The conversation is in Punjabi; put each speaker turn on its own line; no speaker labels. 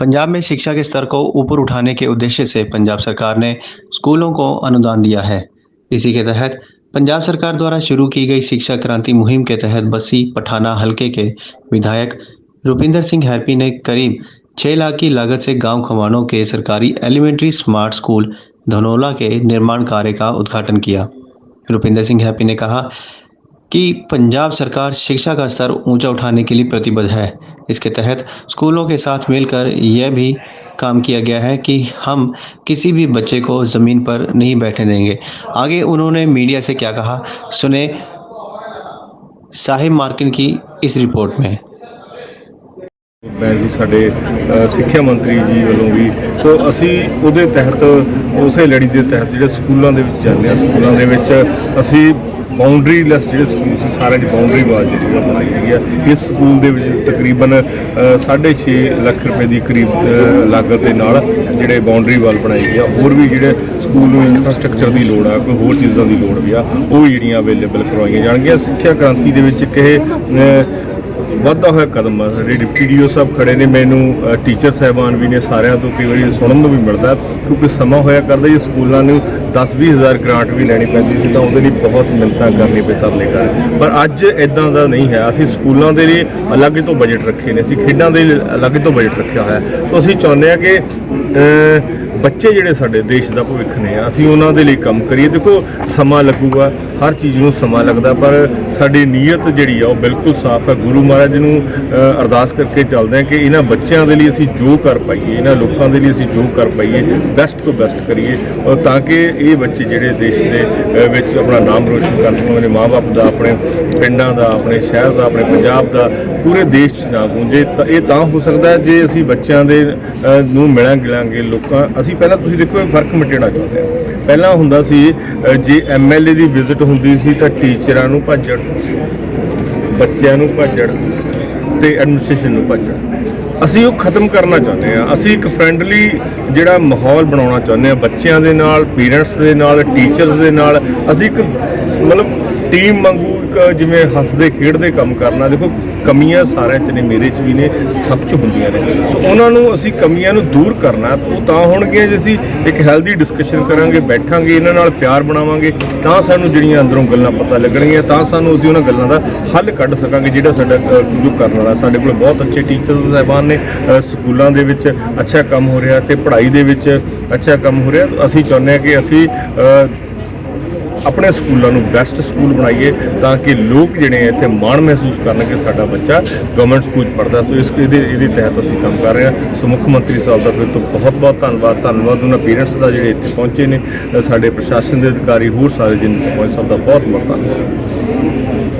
पंजाब में शिक्षा के स्तर को ऊपर उठाने के उद्देश्य से पंजाब सरकार ने स्कूलों को अनुदान दिया है। इसी के तहत पंजाब सरकार द्वारा शुरू की गई शिक्षा क्रांति मुहिम के तहत बस्सी, पठाना, हलके के विधायक रुपिंदर सिंह हैप्पी ने करीब छह लाख की लागत से गाँव खवानों के सरकारी एलिमेंट्री स्मार्ट स्कूल धनोला के निर्माण कार्य का उद्घाटन किया। रुपिंदर सिंह हैप्पी ने कहा कि पंजाब सरकार शिक्षा का स्तर ऊंचा उठाने के लिए प्रतिबद्ध है इसके तहत स्कूलों के साथ मिलकर यह भी काम किया गया है कि हम किसी भी बच्चे को ज़मीन पर नहीं बैठने देंगे आगे उन्होंने मीडिया से क्या कहा सुने साहिब मार्किन की इस रिपोर्ट में
ਮੈਂ ਜੀ ਸਾਡੇ ਅ, ਸਿੱਖਿਆ ਮੰਤਰੀ ਜੀ ਵੱਲੋਂ ਵੀ ਸੋ ਅਸੀਂ ਉਹਦੇ ਤਹਿਤ ਉਸੇ ਲੜੀ ਦੇ ਤਹਿਤ ਜਿਹੜੇ ਸਕੂਲਾਂ ਦੇ ਵਿੱਚ ਜਾਂਦੇ ਆ ਸਕੂਲਾਂ ਦੇ ਵਿੱਚ ਅਸੀਂ ਬਾਉਂਡਰੀ ਲੈਸ ਜਿਹੜੇ ਸਕੂਲ ਸੀ ਸਾਰਿਆਂ ਦੀ ਬਾਉਂਡਰੀ ਵਾਲ ਜਿਹੜੀ ਉਹ ਬਣਾਈ ਗਈ ਹੈ ਇਸ ਸਕੂਲ ਦੇ ਵਿੱਚ ਤਕਰੀਬਨ ਅ, 6.5 ਲੱਖ ਰੁਪਏ ਦੀ ਕਰੀਬ ਲਾਗਤ ਦੇ ਨਾਲ ਜਿਹੜੇ ਬਾਉਂਡਰੀ ਵਾਲ ਬਣਾਈ ਗਈ ਆ। ਹੋਰ ਵੀ ਜਿਹੜੇ ਸਕੂਲ ਨੂੰ ਇਨਫਰਾਸਟ੍ਰਕਚਰ ਦੀ ਲੋੜ ਆ ਕੋਈ ਹੋਰ ਚੀਜ਼ਾਂ ਦੀ ਲੋੜ ਵੀ ਆ ਉਹ ਵੀ ਜਿਹੜੀਆਂ ਅਵੇਲੇਬਲ ਕਰਵਾਈਆਂ ਜਾਣਗੀਆਂ। ਸਿੱਖਿਆ ਕ੍ਰਾਂਤੀ ਦੇ ਵਿੱਚ ਇੱਕ ਇਹ ਅ, ਵਾਧਾ ਹੋਇਆ ਕਦਮ ਆ। ਸਾਡੇ ਡਿਪਟੀ ਡੀਓ ਸਾਹਿਬ ਖੜੇ ਨੇ ਮੈਨੂੰ ਟੀਚਰ ਸਹਿਬਾਨ ਵੀ ਨੇ ਸਾਰਿਆਂ ਤੋਂ ਕਈ ਵਾਰੀ ਸੁਣਨ ਨੂੰ ਵੀ ਮਿਲਦਾ ਕਿਉਂਕਿ ਸਮਾਂ ਹੋਇਆ ਕਰਦਾ ਜੀ ਸਕੂਲਾਂ ਨੂੰ 10-20 ਹਜ਼ਾਰ ਗ੍ਰਾਂਟ ਵੀ ਲੈਣੀ ਪੈਂਦੀ ਸੀ ਤਾਂ ਉਹਦੇ ਲਈ ਬਹੁਤ ਮਿਹਨਤਾਂ ਕਰਨੀ ਪਈ ਤਰਲੇ ਕਰ ਪਰ ਅੱਜ ਇਦਾਂ ਦਾ ਨਹੀਂ ਹੈ। ਅਸੀਂ ਸਕੂਲਾਂ ਦੇ ਲਈ ਅਲੱਗ ਤੋਂ ਬਜਟ ਰੱਖੇ ਨੇ। ਅਸੀਂ ਖੇਡਾਂ ਦੇ ਲਈ ਅਲੱਗ ਤੋਂ ਬਜਟ ਰੱਖਿਆ ਹੋਇਆ ਹੈ। ਤਾਂ ਅਸੀਂ ਚਾਹੁੰਦੇ ਹਾਂ ਕਿ ਬੱਚੇ ਜਿਹੜੇ ਸਾਡੇ ਦੇਸ਼ ਦਾ ਭਵਿੱਖ ਨੇ, ਅਸੀਂ ਉਹਨਾਂ ਦੇ ਲਈ ਕੰਮ ਕਰੀਏ। ਦੇਖੋ, ਸਮਾਂ ਲੱਗੂਗਾ। ਹਰ ਚੀਜ਼ ਨੂੰ ਸਮਾਂ ਲੱਗਦਾ, ਪਰ ਸਾਡੀ ਨੀਅਤ ਜਿਹੜੀ ਆ, ਉਹ ਬਿਲਕੁਲ ਸਾਫ਼ ਹੈ। ਗੁਰੂ ਮਹਾਰਾਜ ਨੂੰ ਅਰਦਾਸ ਕਰਕੇ ਚੱਲਦੇ ਹਾਂ ਕਿ ਇਹਨਾਂ ਬੱਚਿਆਂ ਦੇ ਲਈ ਅਸੀਂ ਜੋ ਕਰ ਪਾਈਏ, ਇਹਨਾਂ ਲੋਕਾਂ ਦੇ ਲਈ ਅਸੀਂ ਜੋ ਕਰ ਪਾਈਏ ਬੈਸਟ ਤੋਂ ਬੈਸਟ ਕਰੀਏ। ਤਾਂ ਕਿ ਇਹ ਬੱਚੇ ਜਿਹੜੇ ਦੇਸ਼ ਦੇ ਵਿੱਚ ਆਪਣਾ ਨਾਮ ਰੋਸ਼ਨ ਕਰ ਸਕਣ ਆਪਣੇ ਮਾਪੇ ਦਾ ਆਪਣੇ ਪਿੰਡਾਂ ਦਾ ਆਪਣੇ ਸ਼ਹਿਰ ਦਾ ਆਪਣੇ ਪੰਜਾਬ ਦਾ ਪੂਰੇ ਦੇਸ਼ 'ਚ ਨਾ ਗੂੰਜੇ ਤਾਂ ਇਹ ਤਾਂ ਹੋ ਸਕਦਾ ਜੇ ਅਸੀਂ ਬੱਚਿਆਂ ਦੇ ਨੂੰ ਮਿਲਾਂ ਗਿਲਾਂਗੇ ਲੋਕਾਂ ਅਸੀਂ ਪਹਿਲਾਂ ਤੁਸੀਂ ਦੇਖੋ ਇਹ ਫ਼ਰਕ ਮਿਟਣਾ ਚਾਹੁੰਦੇ ਹਾਂ ਪਹਿਲਾਂ ਹੁੰਦਾ ਸੀ ਅ, ਜੇ ਐਮਐਲਏ ਦੀ ਵਿਜ਼ਿਟ ਹੁੰਦੀ ਸੀ ਤਾਂ ਟੀਚਰਾਂ ਨੂੰ ਭੱਜਣ ਬੱਚਿਆਂ ਨੂੰ ਭੱਜਣ ਤੇ ਐਡਮਿਨਿਸਟ੍ਰੇਸ਼ਨ ਨੂੰ ਭੱਜਣ। ਅਸੀਂ ਉਹ ਖਤਮ ਕਰਨਾ ਚਾਹੁੰਦੇ ਹਾਂ। ਅਸੀਂ ਇੱਕ ਫ੍ਰੈਂਡਲੀ ਜਿਹੜਾ ਮਾਹੌਲ ਬਣਾਉਣਾ ਚਾਹੁੰਦੇ ਹਾਂ ਬੱਚਿਆਂ ਦੇ ਨਾਲ ਪੇਰੈਂਟਸ ਦੇ ਨਾਲ ਟੀਚਰਸ ਦੇ ਨਾਲ। ਅਸੀਂ ਇੱਕ ਮਤਲਬ ਟੀਮ ਵਾਂਗੂ ਇੱਕ ਜਿਵੇਂ ਹੱਸਦੇ, ਖੇਡਦੇ ਕੰਮ ਕਰਨਾ, ਦੇਖੋ ਕਮੀਆਂ ਸਾਰਿਆਂ 'ਚ ਨੇ, ਮੇਰੇ 'ਚ ਵੀ ਨੇ, ਸਭ 'ਚ ਹੁੰਦੀਆਂ ਨੇ। ਸੋ ਉਹਨਾਂ ਨੂੰ ਅਸੀਂ ਕਮੀਆਂ ਨੂੰ ਦੂਰ ਕਰਨਾ, ਉਹ ਤਾਂ ਹੋਣਗੀਆਂ ਜੇ ਅਸੀਂ ਇੱਕ ਹੈਲਦੀ ਡਿਸਕਸ਼ਨ ਕਰਾਂਗੇ, ਬੈਠਾਂਗੇ, ਇਹਨਾਂ ਨਾਲ ਪਿਆਰ ਬਣਾਵਾਂਗੇ, ਤਾਂ ਸਾਨੂੰ ਜਿਹੜੀਆਂ ਅੰਦਰੋਂ ਗੱਲਾਂ ਪਤਾ ਲੱਗਣਗੀਆਂ, ਤਾਂ ਸਾਨੂੰ ਅਸੀਂ ਉਹਨਾਂ ਗੱਲਾਂ ਦਾ ਹੱਲ ਕੱਢ ਸਕਾਂਗੇ, ਜਿਹੜਾ ਸਾਡਾ ਜੋ ਕਰਨ ਵਾਲਾ, ਸਾਡੇ ਕੋਲ ਬਹੁਤ ਅੱਛੇ ਟੀਚਰਸ ਸਾਹਿਬਾਨ ਨੇ ਸਕੂਲਾਂ ਦੇ ਵਿੱਚ ਅੱਛਾ ਕੰਮ ਹੋ ਰਿਹਾ ਤੇ ਪੜ੍ਹਾਈ ਦੇ ਵਿੱਚ ਅੱਛਾ ਕੰਮ ਹੋ ਰਿਹਾ। ਅਸੀਂ ਚਾਹੁੰਦੇ ਹਾਂ ਕਿ ਅਸੀਂ ਆਪਣੇ ਸਕੂਲਾਂ ਨੂੰ ਬੈਸਟ ਸਕੂਲ ਬਣਾਈਏ ਤਾਂ ਕਿ ਲੋਕ ਜਿਹੜੇ ਇੱਥੇ ਮਾਣ ਮਹਿਸੂਸ ਕਰਨ ਕਿ ਸਾਡਾ ਬੱਚਾ ਗਵਰਨਮੈਂਟ ਸਕੂਲ 'ਚ ਪੜ੍ਹਦਾ ਸੋ ਇਸ ਇਹਦੇ ਇਹਦੇ ਤਹਿਤ ਅਸੀਂ ਕੰਮ ਕਰ ਰਹੇ ਹਾਂ। ਸੋ ਮੁੱਖ ਮੰਤਰੀ ਸਾਹਿਬ ਦਾ ਫਿਰ ਤੋਂ ਬਹੁਤ ਬਹੁਤ ਧੰਨਵਾਦ। ਧੰਨਵਾਦ ਉਹਨਾਂ ਪੇਰੈਂਟਸ ਦਾ ਜਿਹੜੇ ਇੱਥੇ ਪਹੁੰਚੇ ਨੇ ਸਾਡੇ ਪ੍ਰਸ਼ਾਸਨ ਦੇ ਅਧਿਕਾਰੀ ਹੋਰ ਸਾਰੇ ਜਿੰਨੇ ਪਹੁੰਚ ਸਭ ਦਾ ਬਹੁਤ ਬਹੁਤ ਧੰਨਵਾਦ।